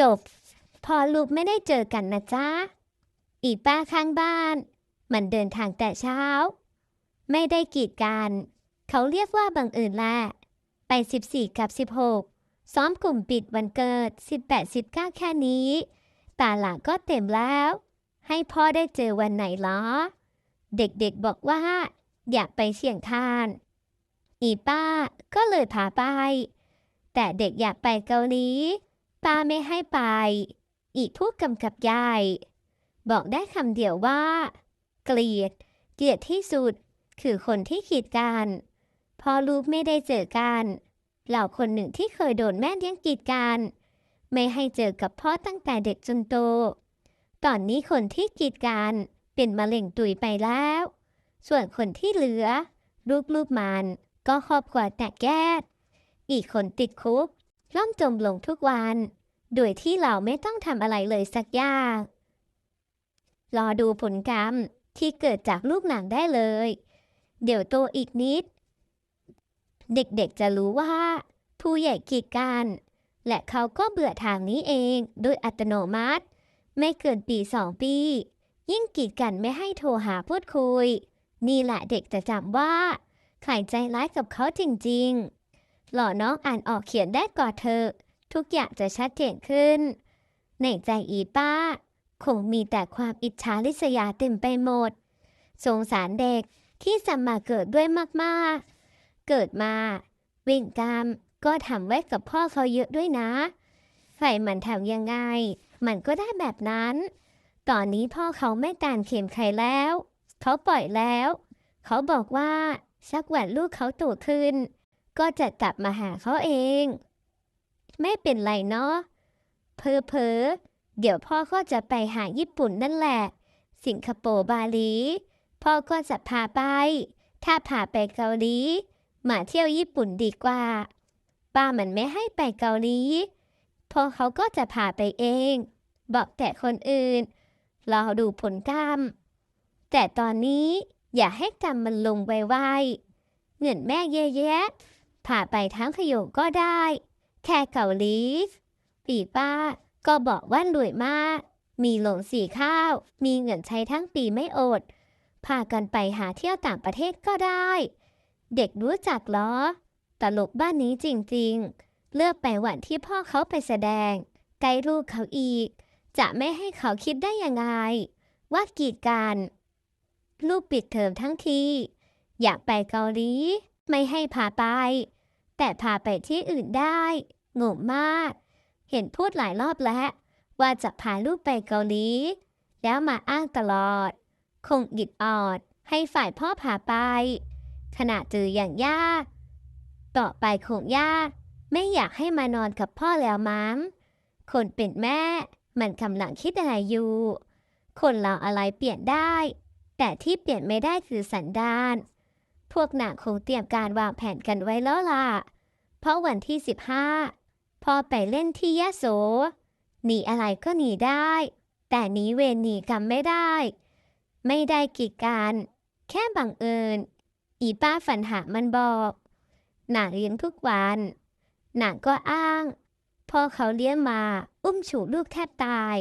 จบ พอลูกไม่ได้เจอกันนะจ๊ะ อีป้าข้างบ้าน มันเดินทางแต่เช้า ไม่ได้กีดกัน เขาเรียกว่าบังเอิญแหละ ไป 14 กับ 16 ซ้อมกลุ่มปิดวันเกิด 18 19 แค่นี้ตาหลาก็เต็มแล้ว ให้พ่อได้เจอวันไหนเหรอ เด็กๆบอกว่า อยากไปเชียงคาน อีป้าก็เลยพาไป แต่เด็กอยากไปเกาหลี ป้าไม่ให้ไป อีกผู้กำกับใหญ่บอกได้คำเดียวว่า เกลียด เกลียดที่สุด คือคนที่ขีดกันพอลูกไม่ได้เจอกันเหล่าคนหนึ่งที่เคยโดนแม่เลี้ยงกีดกัน ไม่ให้เจอกับพ่อตั้งแต่เด็กจนโต ตอนนี้คนที่กีดกันเป็นมะเร็งตุยไปแล้ว ส่วนคนที่เหลือ ลูกๆมันก็ครอบครัวแตกแยกอีกคนติดคุก ล่อมจมลงทุกวัน โดยที่เราไม่ต้องทำอะไรเลยสักอย่าง รอดูผลกรรมที่เกิดจากลูกหนังได้เลย เดี๋ยวโตอีกนิด เด็กๆจะรู้ว่า ผู้ใหญ่กีดกัน และเขาก็เบื่อทางนี้เองโดยอัตโนมัติ ไม่เกินปีสองปี ยิ่งกีดกันไม่ให้โทรหาพูดคุย นี่แหละเด็กจะจำว่าใครใจร้ายกับเขาจริงๆ หล่อน้องอ่านออกเขียนได้ก่อเธอ ทุกอย่างจะชัดเจนขึ้น ในใจอีป้า คงมีแต่ความอิจฉาริษยาเต็มไปหมด สงสารเด็กที่สมมาเกิดด้วยมากๆ เกิดมา วิ่งกรรมก็ทำไว้กับพ่อเขาเยอะด้วยนะใฝ่มันทำยังไง มันก็ได้แบบนั้น ตอนนี้พ่อเขาไม่ตานเข็มใครแล้ว เขาปล่อยแล้ว เขาบอกว่าสักวันลูกเขาโตขึ้น ก็จะกลับมาหาเขาเอง ไม่เป็นไรเนาะเพอเพอเดี๋ยวพ่อก็จะไปหาญี่ปุ่นนั่นแหละ สิงคโปร์บาหลี พ่อก็จะพาไป ถ้าพาไปเกาหลี มาเที่ยวญี่ปุ่นดีกว่า ป้ามันไม่ให้ไปเกาหลี พ่อเขาก็จะพาไปเอง บอกแต่คนอื่น รอดูผลกรรม แต่ตอนนี้อย่าให้กรรมมันลงไวๆเงินแม่เยอะแยะ พาไปทั้งขยงก็ได้ แค่เกาหลีปีป้า ก็บอกว่ารวยมาก มีหลงสีข้าว มีเงินใช้ทั้งปีไม่อด พากันไปหาเที่ยวต่างประเทศก็ได้ เด็กรู้จักหรอ ตลกบ้านนี้จริงๆ เลือกไปวันที่พ่อเขาไปแสดง ไกลลูกเขาอีก จะไม่ให้เขาคิดได้ยังไง ว่ากีดกันลูกปิดเทอมทั้งที อยากไปเกาหลี ไม่ให้พาไป แต่พาไปที่อื่นได้งงมาก เห็นพูดหลายรอบแล้วว่าจะพาลูกไปเกาหลี แล้วมาอ้างตลอด คงอิดออดให้ฝ่ายพ่อพาไป ขณะเจออย่างยากต่อไปคงยากไม่อยากให้มานอนกับพ่อแล้วมั้งคนเป็นแม่ มันกำลังคิดอะไรอยู่ คนเราอะไรเปลี่ยนได้ แต่ที่เปลี่ยนไม่ได้คือสันดาน พวกหนักคงเตรียมการวางแผนกันไว้แล้วล่ะ เพราะวันที่ 15 พอไปเล่นที่ยะโส หนีอะไรก็หนีได้ แต่หนีเวรหนีกรรมไม่ได้ ไม่ได้กีดกัน แค่บังเอิญ อีป้าฝันหามันบอกหนาเลี้ยงทุกวันหนาก็อ้างพอเขาเลี้ยงมา อุ้มฉูลูกแทบตาย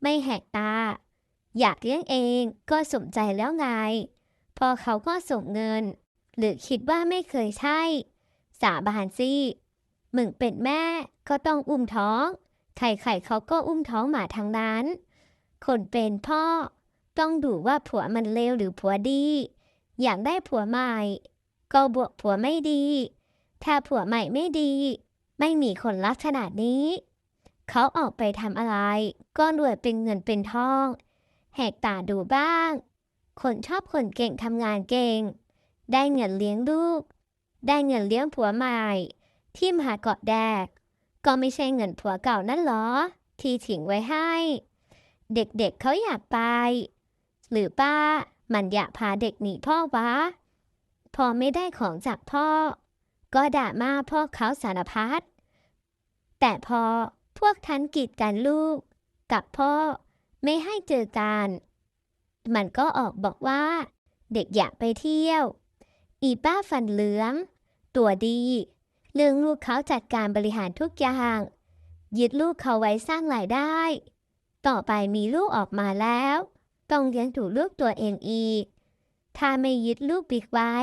ไม่แหกตา อยากเลี้ยงเองก็สมใจแล้วไง พอเขาก็ส่งเงิน หรือคิดว่าไม่เคยใช่ สาบานสิมึงเป็นแม่ก็ต้องอุ้มท้อง ใครๆเขาก็อุ้มท้องหมาทางนั้น คนเป็นพ่อ ต้องดูว่าผัวมันเลวหรือผัวดี อยากได้ผัวใหม่ ก็บวกผัวไม่ดี ถ้าผัวใหม่ไม่ดี ไม่มีคนรักขนาดนี้ เขาออกไปทำอะไร ก็รวยเป็นเงินเป็นทอง แหกตาดูบ้าง คนชอบคนเก่งทำงานเก่ง ได้เงินเลี้ยงลูก ได้เงินเลี้ยงผัวใหม่ ที่มหาเกาะแดก ก็ไม่ใช่เงินผัวเก่านั่นหรอ ที่ถิงไว้ให้ เด็กๆเเขาอยากไป หรือป้ามันอยากพาเด็กหนีพ่อวะ พอไม่ได้ของจากพ่อ ก็ด่ามาพ่อเขาสารพัด แต่พอพวกท่านกีดกันลูก กับพ่อไม่ให้เจอกัน มันก็ออกบอกว่า เด็กอยากไปเที่ยว อีป้าฟันเหลือง ตัวดี เรื่องลูกเขาจัดการบริหารทุกอย่าง ยึดลูกเขาไว้สร้างรายได้ ต่อไปมีลูกออกมาแล้ว ต้องเลี้ยงดูลูกตัวเองอีก ถ้าไม่ยึดลูกบิ๊กไว้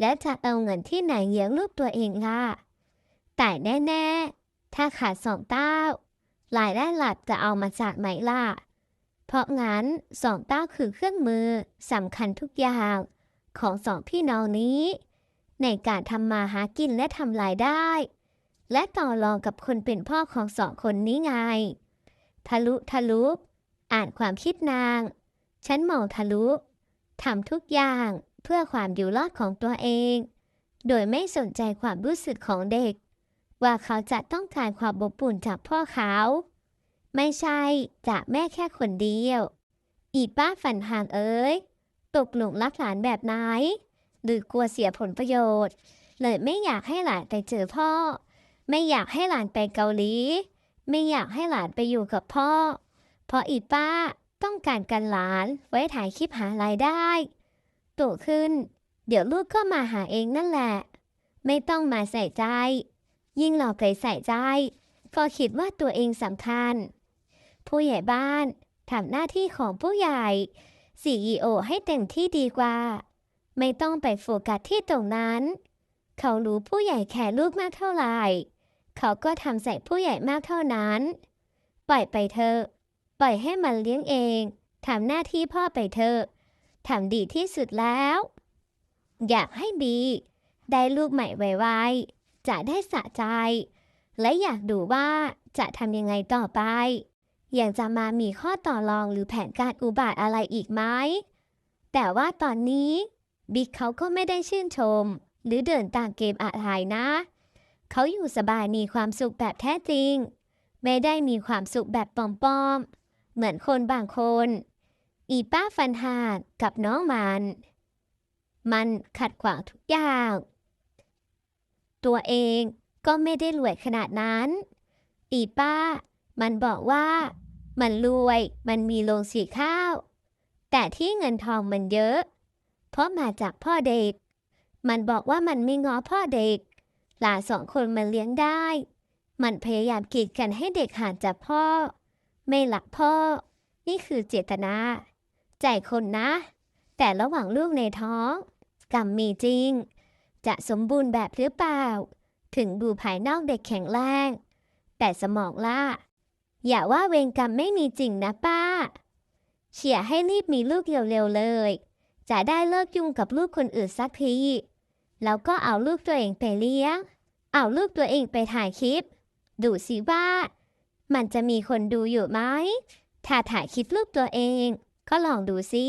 แล้วจะเอาเงินที่ไหนเลี้ยงลูกตัวเองล่ะแต่แน่ ๆ ถ้าขาดสองเต้ารายได้หลักจะเอามาจากไหนล่ะ เพราะงั้นสองเต้าคือเครื่องมือสำคัญทุกอย่าง ของสองพี่น้องนี้ ในการทำมาหากินและทำรายได้ และต่อรองกับคนเป็นพ่อของสองคนนี้ไง ทะลุทะลุ อ่านความคิดนาง ฉันมองทะลุทำทุกอย่างเพื่อความอยู่รอดของตัวเอง โดยไม่สนใจความรู้สึกของเด็ก ว่าเขาจะต้องการความอบอุ่นจากพ่อเขา ไม่ใช่จากแม่แค่คนเดียว อีป้าฝันห่างเอ้ย ตกหลุมรักหลานแบบไหนหรือกลัวเสียผลประโยชน์ เลยไม่อยากให้หลานไปเจอพ่อ ไม่อยากให้หลานไปเกาหลี ไม่อยากให้หลานไปอยู่กับพ่อ เพราะอีป้าต้องการกันหลานไว้ถ่ายคลิปหารายได้โตขึ้น เดี๋ยวลูกก็มาหาเองนั่นแหละ ไม่ต้องมาใส่ใจ ยิ่งเราไปใส่ใจก็คิดว่าตัวเองสำคัญ ผู้ใหญ่บ้านทำหน้าที่ของผู้ใหญ่ CEO ให้เต็มที่ดีกว่า ไม่ต้องไปโฟกัสที่ตรงนั้น เขารู้ผู้ใหญ่แคร์ลูกมากเท่าไหร่ เขาก็ทำใส่ผู้ใหญ่มากเท่านั้น ปล่อยไปเถอะ ปล่อยให้มันเลี้ยงเอง ทำหน้าที่พ่อไปเถอะ ทำดีที่สุดแล้ว อยากให้บี ได้ลูกใหม่ไวๆ จะได้สะใจ และอยากดูว่าจะทำยังไงต่อไป ยังจะมามีข้อต่อรองหรือแผนการอุบาทอะไรอีกไหม แต่ว่าตอนนี้ บิ๊กเขาก็ไม่ได้ชื่นชม หรือเดินตามเกมอะไรนะ เขาอยู่สบายมีความสุขแบบแท้จริง ไม่ได้มีความสุขแบบปลอมๆ เหมือนคนบางคน อีป้าฟันหากกับน้องมัน มันขัดขวางทุกอย่าง ตัวเองก็ไม่ได้รวยขนาดนั้น อีป้า มันบอกว่า มันรวย มันมีโรงสีข้าว แต่ที่เงินทองมันเยอะ เพราะมาจากพ่อเด็ก มันบอกว่ามันไม่ง้อพ่อเด็ก หลานสองคนมันเลี้ยงได้ มันพยายามกีดกันให้เด็กห่างจากพ่อ ไม่หลักพ่อ นี่คือเจตนา ใจคนนะ แต่ระหว่างลูกในท้อง กรรมมีจริง จะสมบูรณ์แบบหรือเปล่า ถึงดูภายนอกเด็กแข็งแรงแต่สมองล่ะ อย่าว่าเวรกรรมไม่มีจริงนะป้า เฉียให้รีบมีลูกเร็วๆเลย จะได้เลิกยุ่งกับลูกคนอื่นสักที แล้วก็เอาลูกตัวเองไปเลี้ยง เอาลูกตัวเองไปถ่ายคลิป ดูสิว่า มันจะมีคนดูอยู่ไหม ถ้าถ่ายคลิปลูกตัวเอง ก็ลองดูสิ